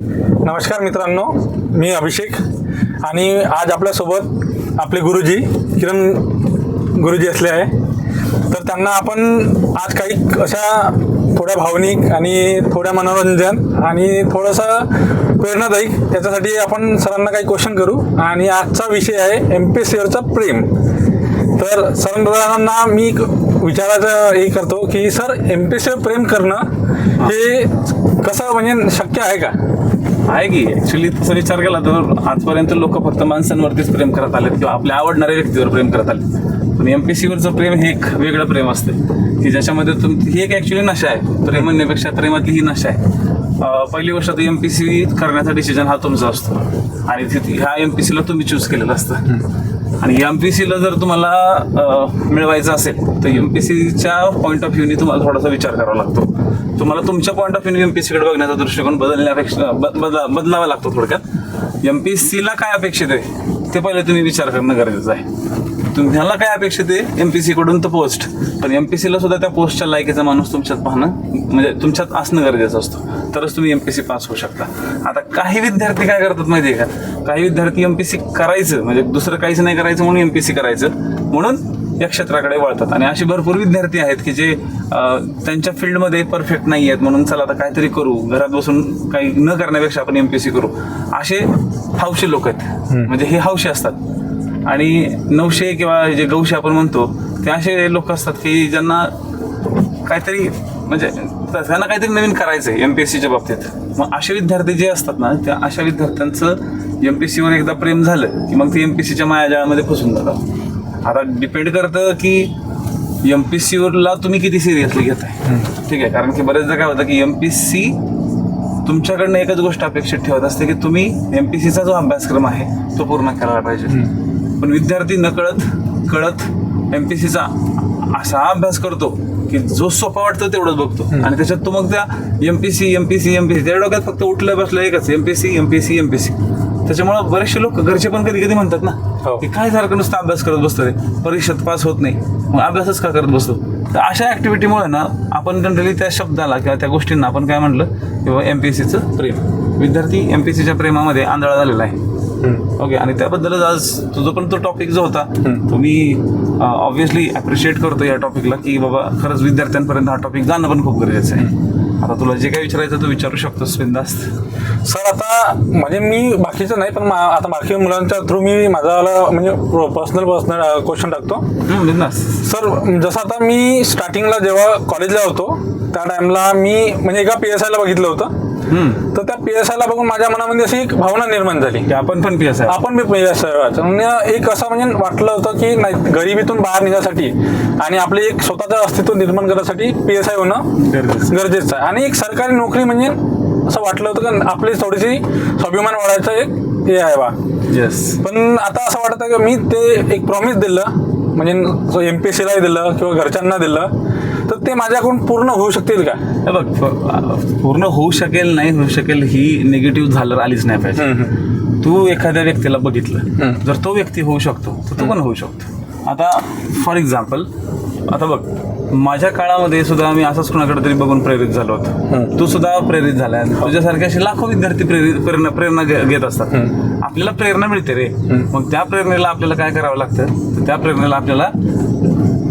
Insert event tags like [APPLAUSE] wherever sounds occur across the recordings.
नमस्कार मित्रांनो मी अभिषेक आणि आज आपल्यासोबत आपले गुरुजी किरण गुरुजी असले आहे. तर त्यांना आपण आज काही अशा थोड्या भावनिक आणि थोड्या मनोरंजन आणि थोडंसं प्रेरणादायी त्याच्यासाठी आपण सरांना काही क्वेश्चन करू. आणि आजचा विषय आहे एम पी सी प्रेम. तर सरांना मी एक विचारायचं हे करतो की सर एम पी सीवर प्रेम करणं हे कसं म्हणजे शक्य आहे का? आहे की. ऍक्च्युली तसा विचार केला तर आजपर्यंत लोक फक्त माणसांवरतीच प्रेम करत आलेत किंवा आपल्या आवडणाऱ्या व्यक्तीवर प्रेम करत आले पण एम पी सीवरचं प्रेम हे एक वेगळं प्रेम असतं की ज्याच्यामध्ये तुम ही एक ॲक्च्युली नशा आहे. प्रेम म्हणण्यापेक्षा प्रेमातली ही नशा आहे. पहिली गोष्ट तर एम पी सी करण्याचा डिसिजन हा तुमचा असतो. आणि ह्या एम पी सीला तुम्ही चूज केलेलं असतं. आणि एम पी सीला जर तुम्हाला मिळवायचं असेल तर एम पी सीच्या पॉईंट ऑफ व्ह्यूनी तुम्हाला थोडासा विचार करावा लागतो. तुम्हाला तुमच्या point of view M P सीकडे बघण्याचा दृष्टिकोन बदलण्यापेक्षा ब- बदला बदलावा लागतो थोडक्यात. एम पी सीला काय अपेक्षित आहे ते पहिले तुम्ही विचार करणं गरजेचं आहे. तुम्हाला काय अपेक्षित आहे? एम पी सीकडून तर पोस्ट पण एम पी सीला सुद्धा त्या पोस्टच्या लायकीचा माणूस तुमच्यात पाहणं म्हणजे तुमच्यात असणं गरजेचं असतं. तरच तुम्ही एम पी सी पास होऊ शकता. आता काही विद्यार्थी काय करतात माहिती आहे का? काही विद्यार्थी एम पी सी करायचं म्हणजे दुसरं काहीच नाही करायचं म्हणून एम पी सी करायचं. म्हणून या क्षेत्राकडे वळतात. आणि अशी भरपूर विद्यार्थी आहेत की जे त्यांच्या फील्डमध्ये परफेक्ट नाही आहेत म्हणून चला आता काहीतरी करू. घरात बसून काही न करण्यापेक्षा आपण एम पी सी करू. असे हौशी लोक आहेत. म्हणजे हे हौशी असतात. आणि नऊशे किंवा जे गौशे आपण म्हणतो ते असे लोक असतात की ज्यांना काहीतरी म्हणजे त्यांना काहीतरी नवीन करायचं आहे एम पी एस सीच्या बाबतीत. मग असे विद्यार्थी जे असतात ना त्या अशा विद्यार्थ्यांचं एम पी एस सीवर एकदा प्रेम झालं की मग ते एम पी एस सीच्या मायाजाळामध्ये फसून जातात. आता डिपेंड करतं की एम पी एस सीवरला तुम्ही किती सिरियसली घेताय? ठीक आहे कारण की बरेचदा काय होतं की एम पी एस सी तुमच्याकडनं एकच गोष्ट अपेक्षित ठेवत असते की तुम्ही एम पी सीचा जो अभ्यासक्रम आहे तो पूर्ण करायला पाहिजे. पण विद्यार्थी नकळत कळत एम पी सीचा असा अभ्यास करतो की जो सोपा वाटतो तेवढंच बघतो. आणि त्याच्यात तो मग त्या M P C M P C M P C त्या डोक्यात फक्त उठलं बसलं एकच M P C M P C M P C त्याच्यामुळे बरेचसे लोक घरचे पण कधी कधी म्हणतात ना हो. की काय सारखं नुसतं अभ्यास करत बसतो रे? परीक्षेत पास होत नाही. मग अभ्यासच का करत बसतो? तर अशा ऍक्टिव्हिटीमुळे ना आपण जनरली त्या शब्दाला किंवा त्या गोष्टींना आपण काय म्हणलं? किंवा एम पी एस सीचं प्रेम. विद्यार्थी एम पी सीच्या प्रेमामध्ये आंधळा झालेला आहे. ओके आणि त्याबद्दलच आज तुझा पण तो टॉपिक जो होता तो मी ऑब्व्हियसली अप्रिशिएट करतो या टॉपिकला की बाबा खरंच विद्यार्थ्यांपर्यंत हा टॉपिक जाणं पण खूप गरजेचं आहे. आता तुला जे काही विचारायचं तू विचारू शकतोस बिंदास्त. सर आता म्हणजे मी बाकीचं नाही पण आता बाकी मुलांच्या थ्रू मी माझा म्हणजे पर्सनल पर्सनल क्वेश्चन टाकतो. सर जसं आता मी स्टार्टिंगला जेव्हा कॉलेजला होतो त्या टाइमला मी म्हणजे एका पी एस आयला बघितलं होतं. तर त्या पी एस आयला बघून माझ्या मनामध्ये अशी एक भावना निर्माण झाली. की आपण पण पी एस आहे आपण बी पी एस आय म्हणजे एक असं म्हणजे वाटलं होतं की नाही गरिबीतून बाहेर निघण्यासाठी आणि आपले एक स्वतःचं अस्तित्व निर्माण करण्यासाठी पी एस आय होणं गरजेचं. आहे. आणि एक सरकारी नोकरी म्हणजे असं वाटलं होतं की आपली थोडीशी स्वाभिमान वाढायचं एक हे आहे बा. येस पण आता असं वाटतं की मी ते एक प्रॉमिस दिलं म्हणजे एम पी सीलाही दिलं किंवा घरच्यांना दिलं तर ते माझ्याकडून पूर्ण होऊ शकतील का? हे बघ फ- पूर्ण होऊ शकेल नाही होऊ शकेल ही निगेटिव्ह झालं आलीच नाही पाहिजे. तू एखाद्या व्यक्तीला बघितलं जर तो व्यक्ती होऊ शकतो तर तू पण होऊ शकतो. आता फॉर एक्झाम्पल आता बघ माझ्या काळामध्ये सुद्धा आम्ही असंच कुणाकडे तरी बघून प्रेरित झालो होतो. तू सुद्धा प्रेरित झालाय तुझ्यासारखे असे लाखो विद्यार्थी प्रेरित प्रेरणा प्रेरणा घे- घेत असतात. आपल्याला प्रेरणा मिळते रे. मग त्या प्रेरणेला आपल्याला काय करावं लागतं? तर त्या प्रेरणेला आपल्याला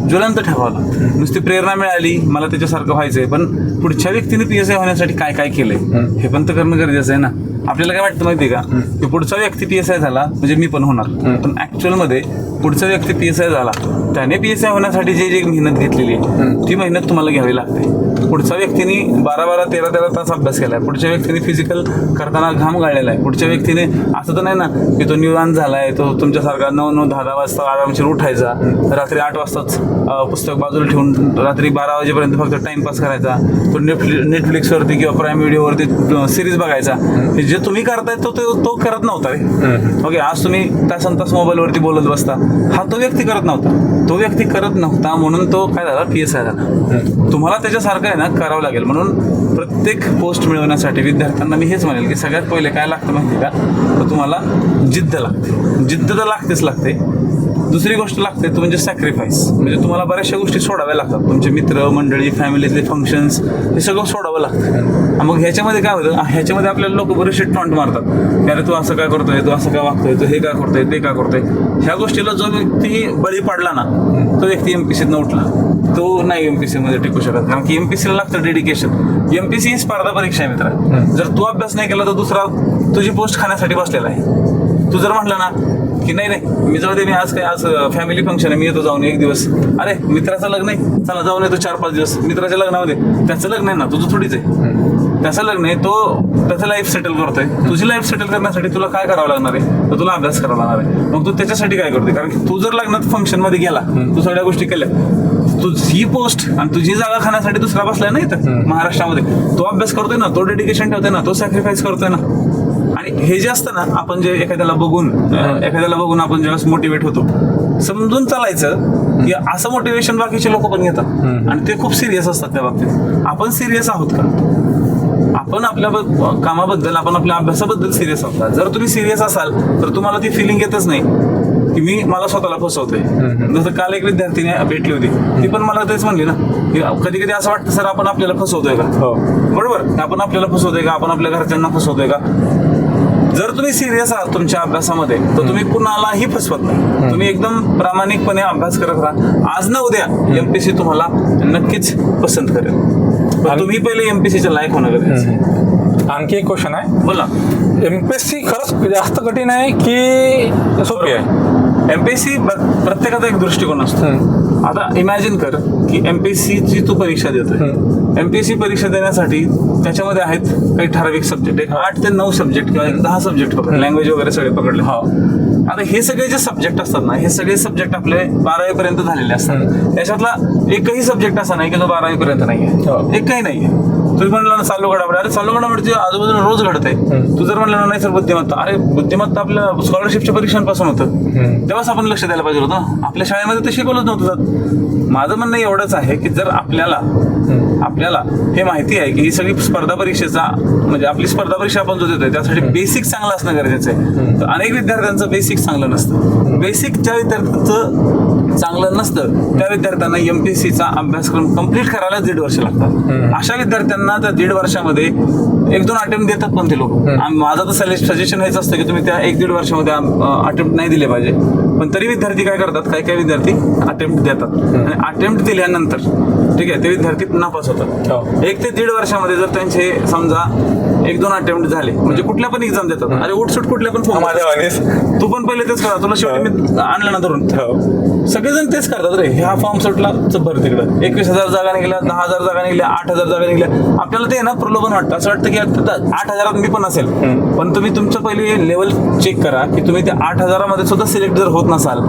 ज्वलंत ठेवावं लागतं. नुसती प्रेरणा मिळाली मला त्याच्यासारखं व्हायचंय पण पुढच्या व्यक्तीने पी एस आय होण्यासाठी काय काय केलंय? हे. पण तर करणं गरजेचं आहे ना. आपल्याला काय वाटतं माहितीये का? की पुढचा व्यक्ती पी एस आय झाला म्हणजे मी पण होणार. पण ऍक्च्युअलमध्ये पुढचा व्यक्ती पी एस आय झाला त्याने पी एस आय होण्यासाठी जे जे मेहनत घेतलेली आहे ती मेहनत तुम्हाला घ्यावी लागते. पुढच्या व्यक्तीने बारा बारा तेरा तेरा तास अभ्यास केलाय. पुढच्या व्यक्तीने फिजिकल करताना घाम गाळलेला आहे. पुढच्या व्यक्तीने असं तर नाही ना की तो निवांत झालाय तो तुमच्यासारखा नऊ नऊ दहा दहा वाजता आरामशीर उठायचा रात्री आठ वाजताच पुस्तक बाजूला ठेवून रात्री बारा वाजेपर्यंत फक्त टाइमपास करायचा तो नेटफ्लि नेटफ्लिक्सवरती किंवा प्राईम व्हिडिओवरती सिरीज बघायचा. जे तुम्ही करताय तो तो तो करत नव्हता रे. ओके आज तुम्ही तासन तास मोबाईलवरती बोलत बसता. हा तो व्यक्ती करत नव्हता. तो व्यक्ती करत नव्हता म्हणून तो काय झाला? पी एस आय झाला. तुम्हाला त्याच्यासारखं आहे ना करावं लागेल. म्हणून प्रत्येक पोस्ट मिळवण्यासाठी विद्यार्थ्यांना मी हेच म्हणेल की सगळ्यात पहिले काय लागतं माहिती आहे का? तर तुम्हाला जिद्द लागते. जिद्द तर लागतेच लागते. दुसरी गोष्ट लागते तो म्हणजे सॅक्रिफाईस म्हणजे तुम्हाला बऱ्याचशा गोष्टी सोडाव्या लागतात. तुमचे मित्र मंडळी फॅमिलीतले फंक्शन्स हे सगळं सोडावं लागतं. मग ह्याच्यामध्ये काय होतं? ह्याच्यामध्ये आपल्याला लोक बरेचसे टॉन्ट मारतात. की अरे तू असं काय करतोय? तू असं काय वागतोय? तू हे काय करतोय? ते काय करतोय? ह्या गोष्टीला जो व्यक्ती बळी पडला ना तो व्यक्ती एमपीसीत उठला. तो नाही एमपीसी मध्ये टिकू शकत कारण की एमपीसीला लागतं डेडिकेशन एमपीसी ही स्पर्धा परीक्षा आहे मित्र. जर तू अभ्यास नाही केला तर दुसरा तुझी पोस्ट खाण्यासाठी बसलेला आहे. तू जर म्हटलं ना की नाही नाही मी जाऊ दे मी आज काय आज फॅमिली फंक्शन आहे मी येतो जाऊन एक दिवस. अरे मित्राचं लग्न आहे. चला जाऊन येतो चार पाच दिवस. मित्राच्या लग्नामध्ये. त्याचं लग्न आहे ना तुझं थोडीच आहे. त्याचं लग्न आहे तो त्याचं लाईफ सेटल करतोय. तुझी लाईफ सेटल करण्यासाठी तुला काय करावं लागणार आहे? तर तुला अभ्यास करावा लागणार आहे. मग तू त्याच्यासाठी काय करतोय? कारण की तू जर लग्नात फंक्शनमध्ये गेला तू सगळ्या गोष्टी केल्या तुझी पोस्ट आणि तुझी जागा खाण्यासाठी दुसरा बसलाय ना इथं महाराष्ट्रामध्ये. तो अभ्यास करतोय ना तो डेडिकेशन ठेवतोय ना तो सॅक्रिफाईस करतोय ना. आणि हे जे असतं ना आपण जे एखाद्याला बघून एखाद्याला बघून आपण ज्यावेळेस मोटिवेट होतो समजून चालायचं की असं मोटिवेशन बाकीचे लोक पण घेतात. आणि ते खूप सिरियस असतात त्या बाबतीत. आपण सिरियस आहोत का? आपण आपल्या कामाबद्दल आपण आपल्या अभ्यासाबद्दल सिरियस आहोत? जर तुम्ही सिरियस असाल तर तुम्हाला ती फिलिंग येतच नाही. की मी मला स्वतःला फसवतोय. जसं काल एक विद्यार्थिनी भेटली होती. ती पण मला तेच म्हणली ना की कधी कधी असं वाटतं सर आपण आपल्याला फसवतोय का? हो. बरोबर? आपण आपल्याला फसवतोय का? आपण आपल्या घरच्यांना फसवतोय का? जर तुम्ही सिरियस आहात तुमच्या अभ्यासामध्ये तर तुम्ही कुणालाही फसवत नाही. तुम्ही एकदम प्रामाणिकपणे अभ्यास करत राहा. आज ना उद्या एमपीसी तुम्हाला नक्कीच पसंत करेल. पण तुम्ही पहिले एमपीसीच्या लायक होणं गरजेचं आहे. आणखी एक क्वेश्चन आहे. बोला. एमपीएससी खरंच जास्त कठीण आहे की सोपी आहे? एमपीएससी प्रत्येकाचा एक दृष्टिकोन असतो. आता इमॅजिन कर की एमपीएससी ची तू परीक्षा देतोय. एमपीएससी परीक्षा देण्यासाठी त्याच्यामध्ये आहेत काही ठराविक सब्जेक्ट एक आठ ते नऊ सब्जेक्ट किंवा एक दहा सब्जेक्ट पकडले लँग्वेज वगैरे सगळे पकडले. हो. आता हे सगळे जे सब्जेक्ट असतात ना हे सगळे सब्जेक्ट आपले बारावी पर्यंत झालेले असतात. त्याच्यातला एकही सब्जेक्ट असा नाही की जो बारावी पर्यंत नाही हो. आहे एकही नाही आहे तुम्ही म्हणला ना चालू घडामोडी. अरे चालू घडामोडी आजूबाजूला रोज घडते तू जर म्हणलं ना नाही सर बुद्धिमत्ता. अरे बुद्धिमत्ता आपल्या स्कॉलरशिपच्या परीक्षांपासून होतं. तेव्हाच आपण लक्ष द्यायला पाहिजे होतं. आपल्या शाळेमध्ये ते शिकवलंच नव्हतं जात. माझं म्हणणं एवढंच आहे की जर आपल्याला आपल्याला हे माहिती आहे की ही सगळी स्पर्धा परीक्षेचा म्हणजे आपली स्पर्धा परीक्षा आपण जो देतोय त्यासाठी बेसिक चांगलं असणं गरजेचं आहे. तर अनेक विद्यार्थ्यांचं बेसिक चांगलं नसतं. बेसिक ज्या विद्यार्थ्यांचं चांगलं नसतं त्या विद्यार्थ्यांना एमपीएससीचा अभ्यासक्रम कंप्लीट करायला दीड वर्ष लागतात. अशा विद्यार्थ्यांना त्या दीड वर्षामध्ये एक दोन अटेम्प्ट देतात पण ते लोक. माझं तर सजेशन हेच असतं की तुम्ही त्या एक दीड वर्षामध्ये अटेम्प्ट नाही दिले पाहिजे. पण तरी विद्यार्थी काय करतात? काही काही विद्यार्थी अटेम्प्ट देतात. आणि अटेम्प्ट दिल्यानंतर ठीक आहे ते विद्यार्थी नापास होतात. हो. एक ते दीड वर्षामध्ये जर त्यांचे समजा एक दोन अटेम्प्ट झाले म्हणजे कुठल्या पण एक्झाम देतात अरे उठसूट कुठल्या पण तू पण पहिले तेच करा तुला शेवटी मी आणलं ना धरून. हो. सगळेजण तेच करतात रे ह्या फॉर्म सुटला भर तिकडं. एकवीस हजार जागा निघल्या दहा हजार जागा निघल्या आठ हजार जागा निघल्या. आपल्याला ते ना प्रलोभन वाटतं. असं वाटतं की आठ हजारात मी पण असेल. पण तुम्ही तुमचं पहिले लेवल चेक करा की तुम्ही त्या आठ हजारामध्ये सुद्धा सिलेक्ट जर होत नसाल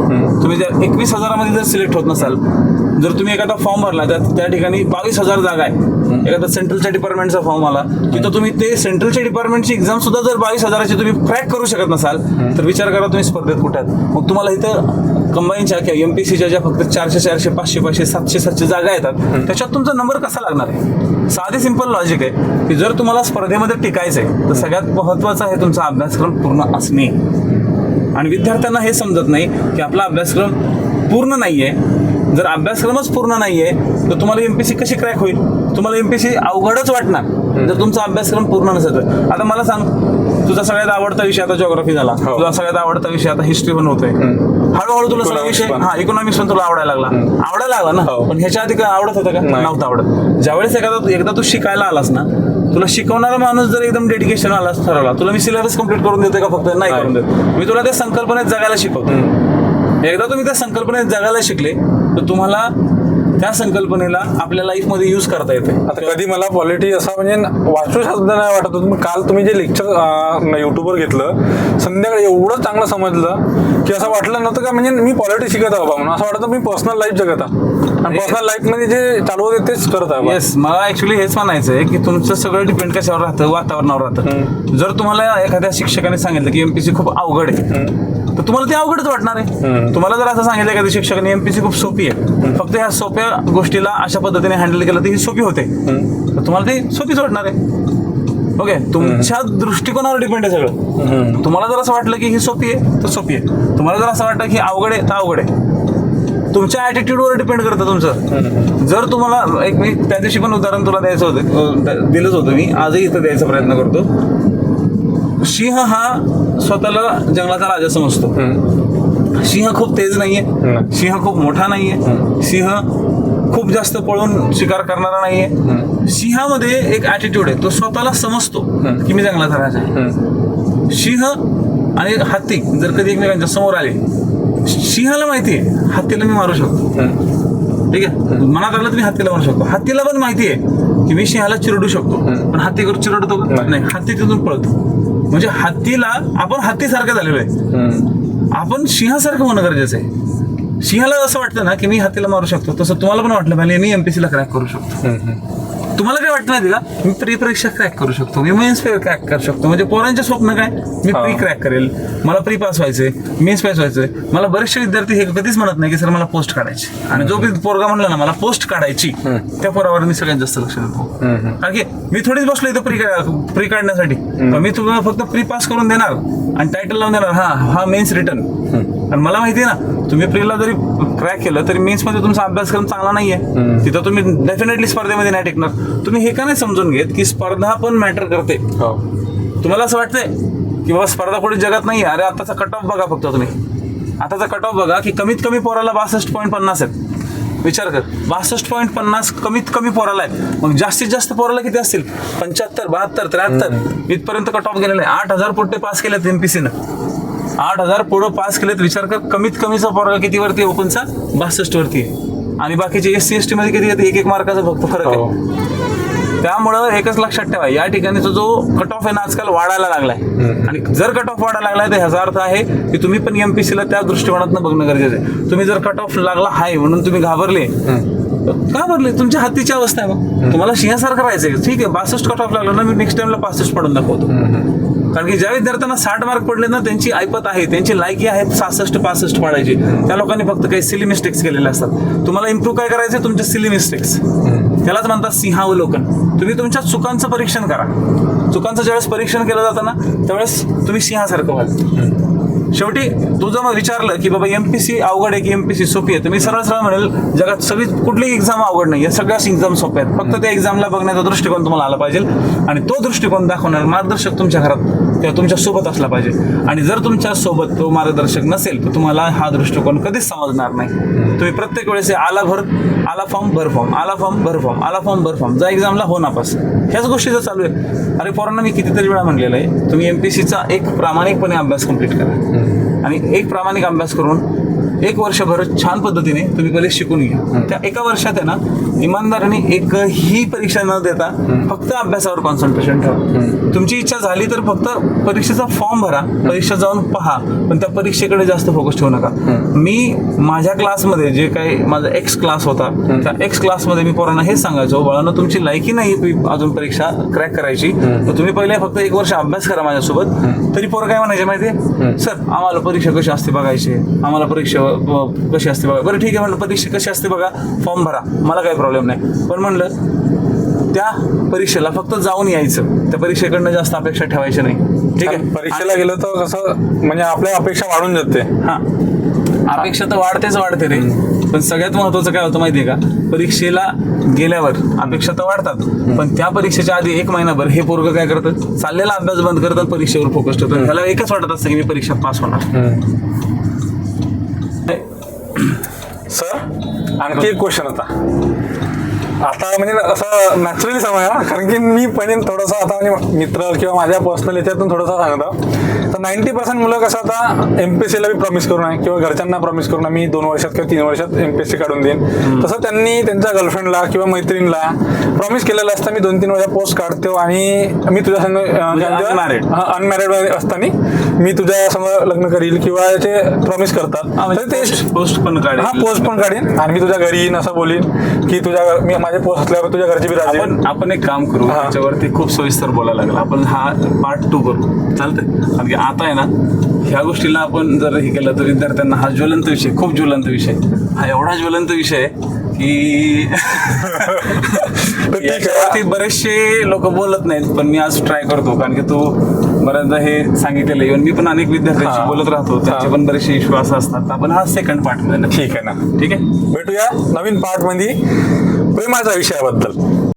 तुम्ही त्या एकवीस हजारामध्ये जर सिलेक्ट होत नसाल जर तुम्ही एखादा फॉर्म भरला त्या त्या ठिकाणी बावीस हजार जागा आहे. एखादा सेंट्रलच्या डिपार्टमेंटचा फॉर्म आला तिथं तुम्ही ते सेंट्रलच्या डिपार्टमेंटची एक्झाम सुद्धा जर बावीस हजाराची तुम्ही क्रॅक करू शकत नसाल तर विचार करा तुम्ही स्पर्धेत कुठे मग तुम्हाला इथं कंबाईनच्या किंवा एमपीसीच्या ज्या फक्त चारशे चारशे पाचशे पाचशे सातशे सातशे जागा येतात त्याच्यात तुमचा नंबर कसा लागणार आहे? साधे सिंपल लॉजिक आहे की जर तुम्हाला स्पर्धेमध्ये टिकायचं आहे तर सगळ्यात महत्त्वाचं आहे तुमचा अभ्यासक्रम पूर्ण असणे. आणि विद्यार्थ्यांना हे समजत नाही की आपला अभ्यासक्रम पूर्ण नाहीये जर अभ्यासक्रमच पूर्ण नाहीये तर तुम्हाला एमपीसी कशी क्रॅक होईल? तुम्हाला एमपीसी अवघडच वाटणार जर तुमचा अभ्यासक्रम पूर्ण नसेल तर. आता मला सांग तुझा सगळ्यात आवडता विषय आता जॉग्राफी झाला. हो. तुझा सगळ्यात आवडता विषय आता हिस्ट्री पण होतोय. हळूहळू तुला सगळा विषय. हा इकॉनॉमिक्स पण तुला आवडायला लागला. आवडायला लागला ना? हो. पण ह्याच्या आधी काय आवडत होतं का. नव्हतं आवडत. ज्यावेळेस एखादा एकदा तू शिकायला आलास ना तुला शिकवणारा माणूस जर एकदम डेडिकेशन आलास ठरवला तुला मी सिलेबस कंप्लीट करून देतोय का फक्त? नाही करून देत. मी तुला त्या संकल्पनेत जगायला शिकवतो. एकदा तुम्ही त्या संकल्पनेत जगायला शिकले तर तुम्हाला त्या संकल्पनेला आपल्या लाईफमध्ये यूज करता येते. आता कधी मला पॉलिटी असा म्हणजे वास्तुशास्त्र नाही वाटत होतं. काल तुम्ही जे लेक्चर युट्यूबवर घेतलं संध्याकाळी एवढं चांगलं समजलं की असं वाटलं नव्हतं का म्हणजे मी पॉलिटी शिकत आहे म्हणून. असं वाटतं मी पर्सनल लाईफ जगत आणि पर्सनल लाईफमध्ये जे चालू होते तेच करत आहे. येस मला ऍक्च्युली हेच म्हणायचं आहे की तुमचं सगळं डिपेंड कशावर राहतं? वातावरणावर राहतं. जर तुम्हाला एखाद्या शिक्षकाने सांगितलं की एमपीसी खूप अवघड आहे तर तुम्हाला ते अवघडच वाटणार आहे. तुम्हाला जर असं सांगितलं एखाद्या शिक्षकाने एमपीसी खूप सोपी आहे फक्त ह्या सोप्या गोष्टीला अशा पद्धतीने हँडल केलं तर ही सोपी होते. तर तुम्हाला ती सोपीच वाटणार आहे. ओके तुमच्या दृष्टिकोनावर डिपेंड आहे सगळं. तुम्हाला जर असं वाटलं की ही सोपी आहे तर सोपी आहे. तुम्हाला जर असं वाटलं की अवघड आहे तर अवघड आहे. तुमच्या ॲटिट्यूडवर डिपेंड करतं तुमचं. जर तुम्हाला एक मी त्या दिवशी पण उदाहरण तुला द्यायचं होतं. द- दिलंच होतं मी. आजही इथं द्यायचा प्रयत्न करतो. सिंह हा स्वतःला जंगलाचा राजा समजतो. सिंह खूप तेज नाहीये. नाही. सिंह खूप मोठा नाहीये. सिंह खूप जास्त पळून शिकार करणारा नाहीये. सिंहामध्ये एक ॲटिट्यूड आहे तो स्वतःला समजतो की मी जंगलाचा राजा आहे. सिंह आणि हत्ती जर कधी एकमेकांच्या समोर आले सिंहाला माहिती आहे हत्तीला मी मारू शकतो. ठीक आहे? मनात आलं तर मी हत्तीला मारू शकतो. हत्तीला पण माहिती आहे की मी सिंहाला चिरडू शकतो. पण हत्ती करून चिरडतो नाही. नाही हत्ती तिथून पळतो. म्हणजे हत्तीला आपण हत्तीसारखं झालेलो आहे. आपण सिंहासारखं होणं गरजेचं आहे. सिंहाला असं वाटतं ना की मी हातीला मारू शकतो तसं तुम्हाला पण वाटलं पाहिजे मी एमपीसीला क्रॅक करू शकतो. तुम्हाला काय वाटतं माहिती का? मी प्री परीक्षा क्रॅक करू शकतो. मी मेन्स क्रॅक करू शकतो. म्हणजे पोरांचे स्वप्न काय? मी प्री क्रॅक करेल. मला प्री पास व्हायचंय. मेन्स पास व्हायचंय. मला बरेचसे विद्यार्थी हे कधीच म्हणत नाही की सर मला पोस्ट काढायची आणि जो बी पोरगा म्हणला ना मला पोस्ट काढायची त्या पोरावर मी सगळ्यात जास्त लक्ष देतो. कारण की मी थोडीच बसलो इथं प्री प्री काढण्यासाठी मी तुम्हाला फक्त प्री पास करून देणार आणि टायटल लावून देणार. हा हा मेन्स रिटर्न आणि मला माहिती आहे ना तुम्ही प्रीला जरी क्रॅक केलं तरी मेन्समध्ये तुमचा अभ्यासक्रम चांगला नाहीये. तिथं तुम्ही डेफिनेटली स्पर्धेमध्ये नाही टिकणार. तुम्ही हे का नाही समजून घेत की स्पर्धा पण मॅटर करते? हो. तुम्हाला असं वाटतंय? की बाबा स्पर्धा पुढे जगात नाही अरे आताचा कट ऑफ बघा फक्त तुम्ही. आताचा कट ऑफ बघा की कमीत कमी पोराला बासष्ट पॉईंट पन्नास आहेत. विचार कर. बासष्ट पॉईंट पन्नास कमीत कमी पोराला आहेत. मग जास्तीत जास्त पोराला किती असतील? पंच्याहत्तर बहात्तर त्र्याहत्तर. इथपर्यंत कट ऑफ गेलेला आहे. आठ हजार पोट्टे पास केलेत एमपीसीनं आठ हजार पुढं पास केलेत. विचार कर कमीत कमीचा पोरगा किती वरती ओपनचा? बासष्ट वरती आणि बाकीचे एस सी एस टी मध्ये किती येते? एक एक मार्काचा फक्त फरक हो. आहे त्यामुळं एकच लक्षात ठेवा या ठिकाणीचा जो कट ऑफ आहे ना आजकाल वाढायला लागलाय. आणि जर कट ऑफ वाढायला लागलाय तर ह्याचा अर्थ आहे की तुम्ही पण एमपीसीला त्या दृष्टिकोनातून बघणं गरजेचं आहे. तुम्ही जर कट ऑफ लागला हाय म्हणून तुम्ही घाबरले घाबरले. तुमच्या हातीची अवस्था आहे मग तुम्हाला सिंहासारखं राहायचंय. ठीक आहे बासष्ट कट ऑफ लागला ना मी नेक्स्ट टाइमला पासष्ट पडून दाखवतो. कारण की ज्या विद्यार्थ्यांना साठ मार्क पडले ना त्यांची ऐपत आहे त्यांची लायकी आहे सहासष्ट पासष्ट पाडायची. त्या लोकांनी फक्त काही सिली मिस्टेक्स केलेले असतात. तुम्हाला इम्प्रूव्ह काय करायचं तुमच्या सिली मिस्टेक्स त्यालाच म्हणतात सिंहावलोकन. तुम्ही तुमच्या चुकांचं परीक्षण करा. चुकांचं ज्यावेळेस परीक्षण केलं जातं ना त्यावेळेस तुम्ही सिंहासारखं व्हाल. शेवटी तुझं मग विचारलं की बाबा एम पी सी अवघड आहे की एम पी सी सोपी आहे तर मी सरळ सरळ म्हणेल जगात सगळी कुठलीही एक्झाम अवघड नाही आहे सगळ्याच एक्झाम सोप्या आहेत. फक्त त्या एक्झामला बघण्याचा दृष्टिकोन तुम्हाला आला पाहिजे आणि तो दृष्टिकोन दाखवणार मार्गदर्शक तुमच्या घरात किंवा तुमच्यासोबत असला पाहिजे. आणि जर तुमच्यासोबत तो मार्गदर्शक नसेल तर तुम्हाला हा दृष्टिकोन कधीच समजणार नाही. तुम्ही प्रत्येक वेळेस आला भर आला फॉर्म भर फॉर्म आला फॉर्म भर फॉर्म आला फॉर्म भर फॉर्म जा एक्झामला हो नापास ह्याच गोष्टी जर चालू आहे अरे पोरांना मी कितीतरी वेळा म्हणलेलं आहे तुम्ही एम पी सीचा एक प्रामाणिकपणे अभ्यास कंप्लीट करा. आणि एक प्रामाणिक अभ्यास करून एक वर्षभर छान पद्धतीने तुम्ही परीक्षा शिकून घ्या. त्या एका वर्षात आहे ना इमानदाराने एकही परीक्षा न देता फक्त अभ्यासावर कॉन्सन्ट्रेशन ठेवा. तुमची इच्छा झाली तर फक्त परीक्षेचा फॉर्म भरा परीक्षा जाऊन पहा पण त्या परीक्षेकडे जास्त फोकस ठेवू नका. मी माझ्या क्लासमध्ये जे काही माझा एक्स क्लास होता त्या एक्स क्लासमध्ये मी पोरांना हेच सांगायचो बाळांनो तुमची लायकी नाही अजून परीक्षा क्रॅक करायची. तर तुम्ही पहिले फक्त एक वर्ष अभ्यास करा माझ्यासोबत. तरी पोरं काय म्हणायचे माहितीये? सर आम्हाला परीक्षा कशी असते बघायची? आम्हाला परीक्षा व- कशी असते बघा. बरं ठीक आहे म्हणलं. परीक्षा कशी असते बघा. फॉर्म भरा. मला काही प्रॉब्लेम नाही. पण म्हणलं त्या परीक्षेला फक्त जाऊन यायचं. त्या परीक्षेकडनं जास्त अपेक्षा ठेवायची नाही. ठीक आहे? परीक्षेला गेलो तर कसं म्हणजे आपल्या अपेक्षा वाढून जाते. हा. अपेक्षा तर वाढतेच वाढते रे. पण सगळ्यात महत्वाचं काय होतं माहितीये का? परीक्षेला गेल्यावर अपेक्षा तर वाढतात. पण त्या परीक्षेच्या आधी एक महिनाभर हे पोरग काय करतं? चाललेला अभ्यास बंद करतात परीक्षेवर फोकस ठेवतात. त्याला एकच वाटत असतं की मी परीक्षा पास होणार. सर आणखी एक क्वेश्चन होता. आता म्हणजे असं नॅचरली समजा कारण की मी पण थोडंसं आता म्हणजे मित्र किंवा माझ्या पर्सनल याच्यातून थोडंसं सांगतो. तर नाईन्टी पर्सेंट मुलं कसं आता एम पी एस सीला बी प्रॉमिस करून आहे किंवा घरच्यांना प्रॉमिस करून आहे, मी दोन वर्षात किंवा तीन वर्षात एम पी एस सी काढून देईन. तसं त्यांनी त्यांच्या गर्लफ्रेंडला किंवा मैत्रिणीला प्रॉमिस केलेलं असतं मी दोन तीन वर्षात पोस्ट काढतो आणि मी तुझ्या संग. अनमॅरिड असताना मी तुझ्या समोर लग्न करील किंवा ते प्रॉमिस करतात. तर ते पोस्ट पण काढेल. हा पोस्ट पण काढीन आणि मी तुझ्या घरी येईन असं बोलीन की तुझ्या मी माझे पोस्ट असल्यावर तुझ्या घरचे बी राजी. आपण आपण एक काम करू हा. त्याच्यावरती खूप सविस्तर बोलायला लागला. आपण हा पार्ट टू करू. चालतंय? कारण की आता आहे ना ह्या गोष्टीला आपण जर हे केलं तर विद्यार्थ्यांना हा ज्वलंत विषय खूप ज्वलंत विषय. हा एवढा ज्वलंत विषय [LAUGHS] आहे. की याच्यावरती बरेचसे लोक बोलत नाहीत पण मी आज ट्राय करतो कारण की तू बऱ्याचदा हे सांगितलेलं इव्हन मी पण अनेक विद्यार्थ्यांशी. बोलत राहतो. त्यांचे. पण बरेचसे इश्यू असं असतात आपण हा सेकंड पार्ट ठीक आहे ना. ठीक आहे? भेटूया नवीन पार्टमध्ये प्रेमाच्या विषयाबद्दल.